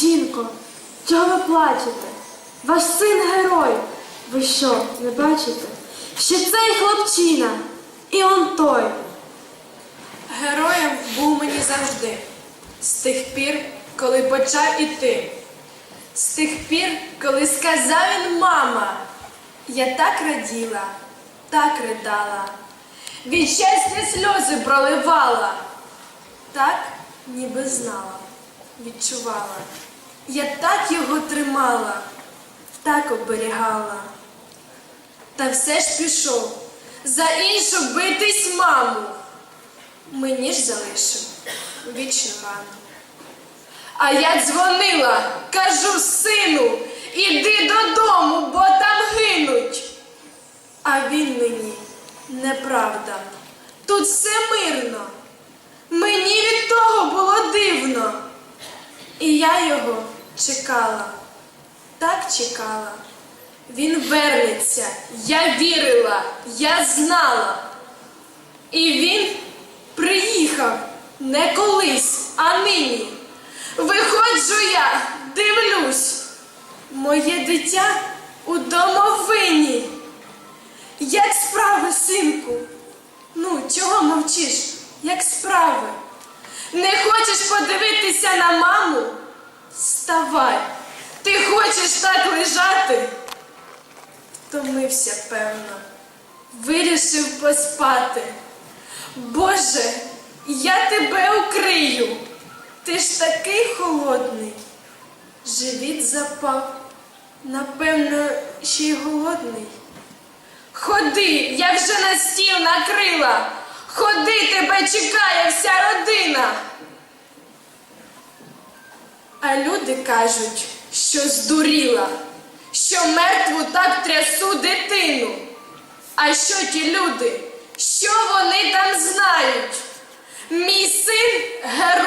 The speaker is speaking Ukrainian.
Жінко, чого ви плачете? Ваш син герой. Ви що, не бачите? Що цей хлопчина і он той. Героєм був мені завжди, з тих пір, коли почав іти, з тих пір, коли сказав він мама, я так раділа, так ридала, від щастя сльози проливала, так ніби знала, відчувала. Я так його тримала, так оберігала. Та все ж пішов за іншу битись маму мені ж залишив вічну рану. А я дзвонила, кажу сину, іди додому, бо там гинуть. А він мені неправда. Тут все мирно. Мені від того було дивно. І я його чекала, так чекала. Він вернеться, я вірила, я знала. І він приїхав не колись, а нині. Виходжу я, дивлюсь, моє дитя у домовині. Як справи, синку? Ну, чого мовчиш? Як справи? Не хочеш подивитися на маму? Вставай. Ти хочеш так лежати? Втомився, певно. Вирішив поспати. Боже, я тебе укрию. Ти ж такий холодний. Живіт запав, напевно, ще й голодний. Ходи, я вже на стіл накрила. Ходи, тебе чекає вся родина. А люди кажуть, що здуріла, що мертву так трясу дитину. А що ті люди? Що вони там знають? Мій син герой,